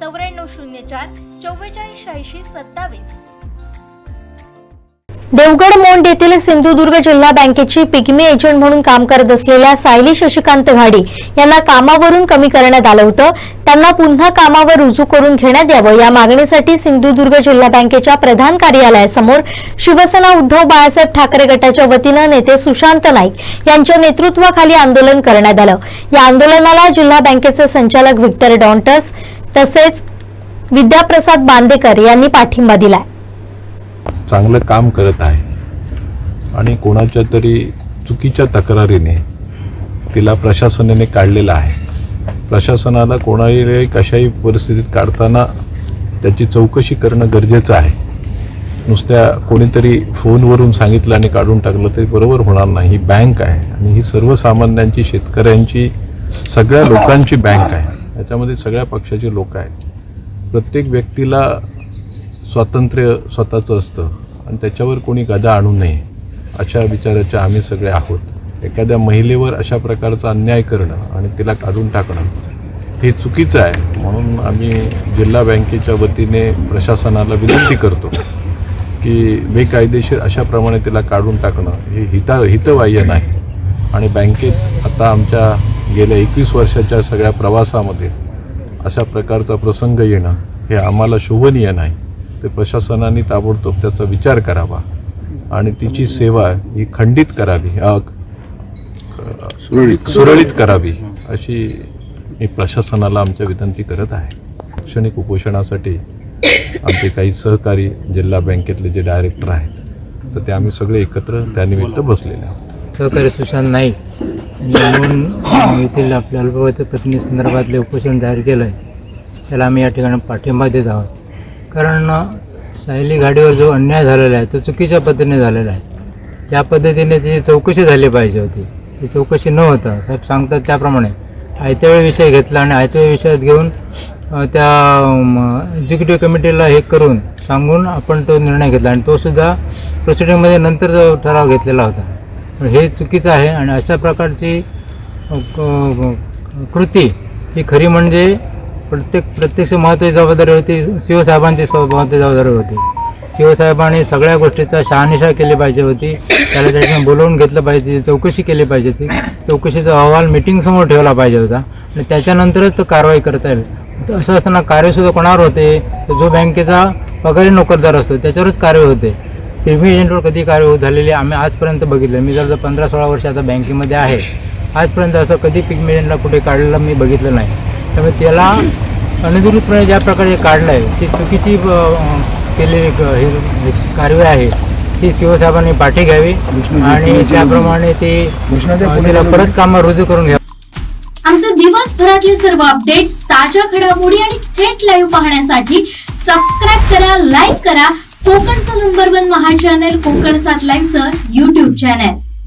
चौऱ्याण्णव शून्य चार चव्वेचाळीस शहाऐंशी सत्तावीस. देवगड मोंड येथील सिंधुदुर्ग जिल्हा बँकेची पिग्मी एजंट म्हणून काम करत असलेल्या सायली शशिकांत घाडी यांना कामावरून कमी करण्यात आलं होतं. त्यांना पुन्हा कामावर रुजू करून घेण्यात यावं. या मागणीसाठी सिंधुदुर्ग जिल्हा बँकेच्या प्रधान कार्यालयासमोर शिवसेना उद्धव बाळासाहेब ठाकरे गटाच्या वतीनं नेते सुशांत नाईक यांच्या नेतृत्वाखाली आंदोलन करण्यात आलं. या आंदोलनाला जिल्हा बँकेचे संचालक व्हिक्टर डॉन्टस तसेच विद्याप्रसाद बांदेकर यांनी पाठिंबा दिलाय. चांगलं काम करत आहे. आणि कोणाच्या तरी चुकीच्या तक्रारीने तिला प्रशासनाने काढलेलं आहे. प्रशासनाला कोणाही कशाही परिस्थितीत काढताना त्याची चौकशी करणं गरजेचं आहे. नुसत्या कोणीतरी फोनवरून सांगितलं आणि काढून टाकलं ते बरोबर होणार नाही. ही बँक आहे आणि ही सर्वसामान्यांची शेतकऱ्यांची सगळ्या लोकांची बँक आहे. ह्याच्यामध्ये सगळ्या पक्षाचे लोक आहेत. प्रत्येक व्यक्तीला स्वातंत्र्य स्वतःचं असतं आणि त्याच्यावर कोणी गदा आणू नये अशा विचाराच्या आम्ही सगळे आहोत. एखाद्या महिलेवर अशा प्रकारचा अन्याय करणं आणि तिला काढून टाकणं हे चुकीचं आहे. म्हणून आम्ही जिल्हा बँकेच्या वतीने प्रशासनाला विनंती करतो की बेकायदेशीर अशाप्रमाणे तिला काढून टाकणं हे हिता हितवाह्य नाही. आणि बँकेत आता आमच्या गेल्या एकवीस वर्षाच्या सगळ्या प्रवासामध्ये अशा प्रकारचा प्रसंग येणं हे आम्हाला शोभनीय नाही. ते प्रशासनाने ताबडतोब त्याचा विचार करावा आणि तिची सेवा ही खंडित करावी सुरळीत. सुरळीत करावी अशी मी प्रशासनाला आमच्या विनंती करत आहे. शैक्षणिक उपोषणासाठी आमचे काही सहकारी जिल्हा बँकेतले जे डायरेक्टर आहेत तर ते आम्ही सगळे एकत्र त्यानिमित्त बसलेले आहोत. सहकारी सुशांत नाईक म्हणून येथील आपल्या अल्पवयीन पत्नी संदर्भातले उपोषण जाहीर केलं आहे त्याला आम्ही या ठिकाणी पाठिंबा देत आहोत. कारण सायली गाडीवर जो अन्याय झालेला आहे तो चुकीच्या पद्धतीने झालेला आहे. त्या पद्धतीने त्याची चौकशी झाली पाहिजे होती. ती चौकशी न होता साहेब सांगतात त्याप्रमाणे आयत्यावेळी विषय घेतला आणि आयत्यावेळी विषयात घेऊन त्या एक्झिक्युटिव्ह कमिटीला हे करून सांगून आपण तो निर्णय घेतला आणि तोसुद्धा प्रोसिडिंगमध्ये नंतर जो ठराव घेतलेला होता. पण हे चुकीचं आहे आणि अशा प्रकारची कृती ही खरी म्हणजे प्रत्येक प्रत्यक्ष महत्त्वाची जबाबदारी होती. शिवसाहेबांची महत्त्वाची जबाबदारी होती. शिवसाहेबांनी सगळ्या गोष्टीचा शहानिशा केली पाहिजे होती. त्याला त्या बोलवून घेतलं पाहिजे चौकशी केली पाहिजे होती. चौकशीचा अहवाल मिटिंगसमोर ठेवला पाहिजे होता. आणि त्याच्यानंतरच तो कारवाई करता येईल. असं असताना कार्यसुद्धा कोणावर होते? तर जो बँकेचा पगारी नोकरदार असतो त्याच्यावरच कार्य होते. पिग्मी एजंटवर कधी कार्य होत झालेली आम्ही आजपर्यंत बघितलं. मी जर पंधरा सोळा वर्ष आता बँकेमध्ये आहे. आजपर्यंत असं कधी पिग्मी एजंटला कुठे काढलेलं मी बघितलं नाही. त्यामुळे त्याला अनधिकृतपणे ज्या प्रकारे काढलं आहे ती चुकीची केलेली क- कार्यवाही आहे ती शिवसाहेबांनी पाठी घ्यावी आणि त्याप्रमाणे ती तिला परत कामावर रुजू करून घ्यावं आमचे दिवसभरातले सर्व अपडेट्स ताज्या घडामोडी आणि थेट लाईव्ह पाहण्यासाठी सबस्क्राईब करा लाईक करा. कोकणचं number one Maha channel Konkan सात लाईव्हचं युट्यूब चॅनल